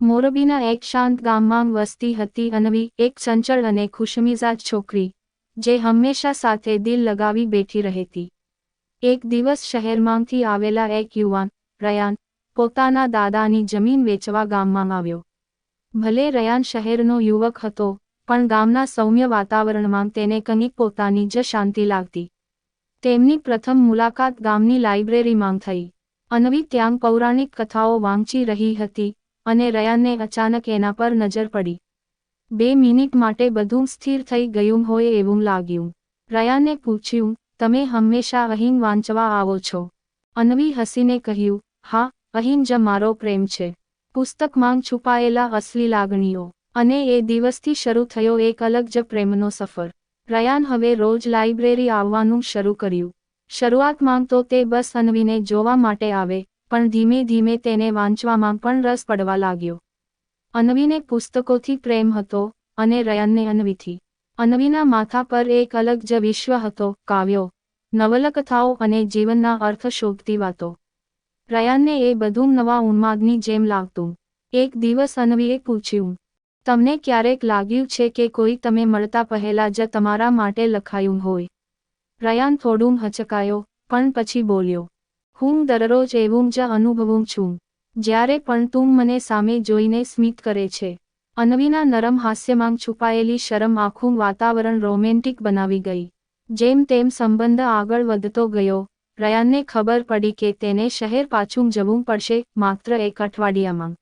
મોરબીના એક શાંત ગામમાં વસતી હતી અનવી, એક ચંચળ અને ખુશમિજાજ છોકરી, જે હંમેશા સાથે દિલ લગાવી બેઠી રહેતી. એક દિવસ શહેરમાંથી આવેલા એક યુવાન, રયાન, પોતાના દાદાની જમીન વેચવા ગામમાં આવ્યો. ભલે રયાન શહેરનો યુવક હતો, પણ ગામના સૌમ્ય વાતાવરણમાં તેને કંઈક પોતાની જ શાંતિ લાગતી. તેમની પ્રથમ મુલાકાત ગામની લાઇબ્રેરીમાં થઈ. અનવી ત્યાં પૌરાણિક કથાઓ વાંચી રહી હતી અને રયાનને અચાનક એના પર નજર પડી. બે મિનિટ માટે બધું સ્થિર થઈ ગયું હોય એવું લાગ્યું. રયાને પૂછ્યું, તમે હંમેશા અહીં વાંચવા આવો છો? અનવી હસીને કહ્યું, હા અહીં જ મારો પ્રેમ છે. પુસ્તકમાં છુપાયેલા અસલી લાગણીઓ. અને એ દિવસથી શરૂ થયો એક અલગ જ પ્રેમનો સફર. રયાન હવે રોજ લાઇબ્રેરી આવવાનું શરૂ કર્યું. શરૂઆતમાં તો તે બસ અનવીને જોવા માટે આવે પણ ધીમે ધીમે તેને વાંચવામાં પણ રસ પડવા લાગ્યો. અનવીને પુસ્તકોથી પ્રેમ હતો અને રયાનને અનવીથી. અનવીના માથા પર એક અલગ જ વિશ્વ હતો, કાવ્યો, નવલકથાઓ અને જીવનના અર્થ શોધતી વાતો. રયાનને એ બધું નવા ઉન્માદની જેમ લાગતું. એક દિવસ અનવીએ પૂછ્યું, તમને ક્યારેક લાગ્યું છે કે કોઈ તમે મળતા પહેલા જ તમારા માટે લખાયું હોય? રયાન થોડું હચકાયો, પણ પછી બોલ્યો હું દરરોજ એવું જ અનુભવું છું, જ્યારે પણ તું મને સામે જોઈને સ્મિત કરે છે. અનવીના નરમ હાસ્યમાં છુપાયેલી શરમ આખું વાતાવરણ રોમેન્ટિક બનાવી ગઈ. જેમ તેમ સંબંધ આગળ વધતો ગયો, રયાનને ખબર પડી કે તેને શહેર પાછું જવું પડશે માત્ર એક અઠવાડિયામાં.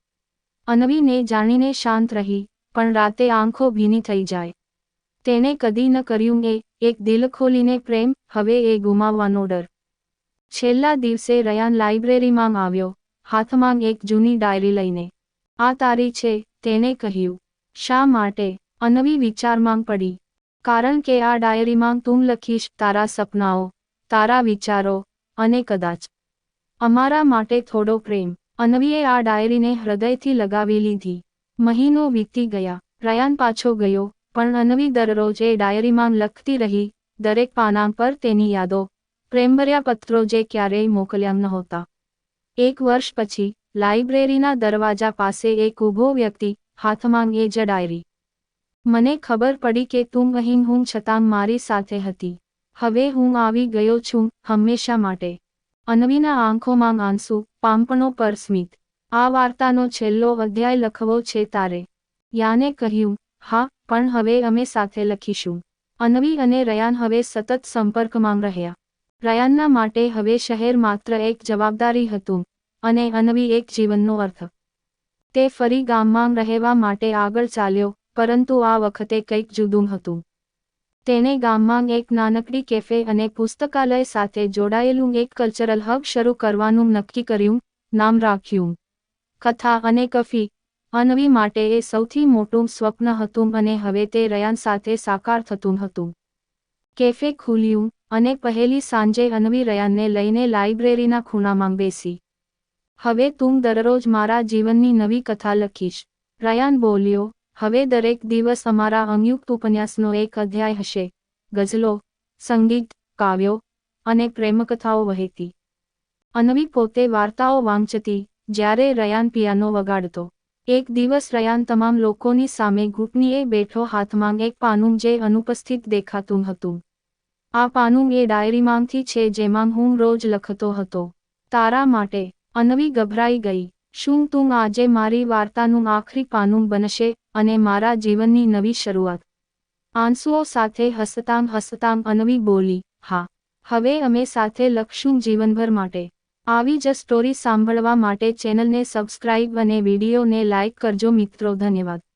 અનવીને જાણીને શાંત રહી, પણ રાતે આંખો ભીની થઈ જાય. તેને કદી ન કર્યું એ એક દિલ ખોલીને પ્રેમ, હવે એ ગુમાવવાનો ડર. છેલ્લા દિવસે રયાન લાઇબ્રેરીમાં આવ્યો. હાથમાં એક જૂની ડાયરી લઈને. આ તારી છે તેને કહ્યું. શા માટે? અનવી વિચારમાં પડી. કારણ કે આ ડાયરીમાં તું લખીશ તારા સપનાઓ, તારા વિચારો અને કદાચ અમારા માટે થોડો પ્રેમ. અનવીએ આ ડાયરીને હૃદયથી લગાવી લીધી. મહિનો વીતી ગયા. રયાન પાછો ગયો, પણ અનવી દરરોજ એ ડાયરીમાં લખતી રહી, દરેક પાના પર તેની યાદો પ્રેમભર્યા પત્રો જે ક્યારેય મોકલ્યા નહોતા એક વર્ષ પછી, લાઇબ્રેરીના દરવાજા પાસે એક ઊભો વ્યક્તિ, હાથમાં એ જ ડાયરી. મને ખબર પડી કે તું અહીં હું છતાં મારી સાથે હતી. હવે હું આવી ગયો છું હંમેશા માટે અનવીના આંખોમાં આંસુ, પાંપણો પર સ્મિત. આ વાર્તાનો છેલ્લો અધ્યાય લખવો છે તારે. યાને કહ્યું, હા, પણ હવે અમે સાથે લખીશું અનવી અને રયાન હવે સતત સંપર્કમાં રહ્યા. રયાનના માટે હવે શહેર માત્ર એક જવાબદારી હતું અને અનવી એક જીવનનો અર્થ. તે ફરી ગામમાં રહેવા માટે આગળ ચાલ્યો, પરંતુ આ વખતે કંઈક જુદું હતું. તેણે ગામમાં એક નાનકડી કેફે અને પુસ્તકાલય સાથે જોડાયેલું એક કલ્ચરલ હબ શરૂ કરવાનું નક્કી કર્યું, નામ રાખ્યું. કથા અને કફી. અનવી માટે એ સૌથી મોટું સ્વપ્ન હતું અને હવે તે રયાન સાથે સાકાર થતું હતું. કેફે ખુલ્યું અને પહેલી સાંજે અનવી રયાનને લઈને લાઇબ્રેરીના ખૂણામાં બેસી. હવે તું દરરોજ મારા જીવનની નવી કથા લખીશ. રયાન બોલ્યો, હવે દરેક દિવસ અમારા અંયુક્ત ઉપન્યાસનો એક અધ્યાય હશે. ગઝલો, સંગીત, કાવ્યો અને પ્રેમકથાઓ વહેતી. અનવી પોતે વાર્તાઓ વાંચતી, જ્યારે રયાન પિયાનો વગાડતો. એક દિવસ રયાન તમામ લોકોની સામે ઘૂંટણીએ બેઠો હાથમાં એક પાનું જે અનુપસ્થિત દેખાતું હતું. આ પાનું એ ડાયરીમાંથી છે જેમાં હું રોજ લખતો હતો. તારા માટે, અનવી ગભરાઈ ગઈ. શું તું આજે મારી વાર્તાનું આખરી પાનું બનશે અને મારા જીવનની નવી શરૂઆત? આંસુઓ સાથે હસતામ હસતામ અનવી બોલી, હા, હવે અમે સાથે લખશું જીવનભર માટે. આવી જ સ્ટોરી સાંભળવા માટે ચેનલને સબસ્ક્રાઇબ અને વિડીયોને લાઇક કરજો મિત્રો. ધન્યવાદ.